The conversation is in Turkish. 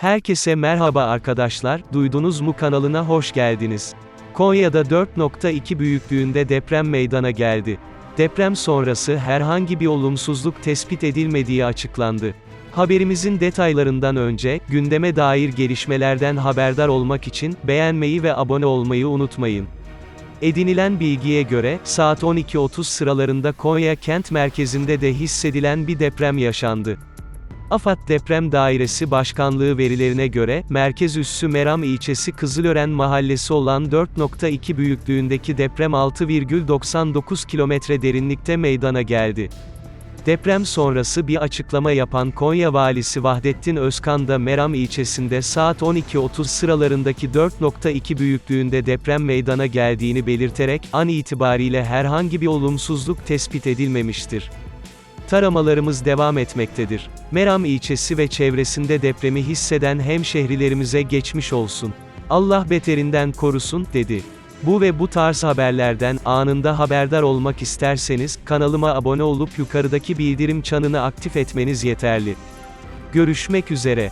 Herkese merhaba arkadaşlar, duydunuz mu kanalına hoş geldiniz. Konya'da 4.2 büyüklüğünde deprem meydana geldi. Deprem sonrası herhangi bir olumsuzluk tespit edilmediği açıklandı. Haberimizin detaylarından önce, gündeme dair gelişmelerden haberdar olmak için, beğenmeyi ve abone olmayı unutmayın. Edinilen bilgiye göre, saat 12.30 sıralarında Konya kent merkezinde de hissedilen bir deprem yaşandı. AFAD Deprem Dairesi Başkanlığı verilerine göre, merkez üssü Meram ilçesi Kızılören mahallesi olan 4.2 büyüklüğündeki deprem 6,99 kilometre derinlikte meydana geldi. Deprem sonrası bir açıklama yapan Konya Valisi Vahdettin Özkan da Meram ilçesinde saat 12.30 sıralarındaki 4.2 büyüklüğünde deprem meydana geldiğini belirterek, an itibariyle herhangi bir olumsuzluk tespit edilmemiştir. Taramalarımız devam etmektedir. Meram ilçesi ve çevresinde depremi hisseden hemşehrilerimize geçmiş olsun. Allah beterinden korusun, dedi. Bu ve bu tarz haberlerden anında haberdar olmak isterseniz, kanalıma abone olup yukarıdaki bildirim çanını aktif etmeniz yeterli. Görüşmek üzere.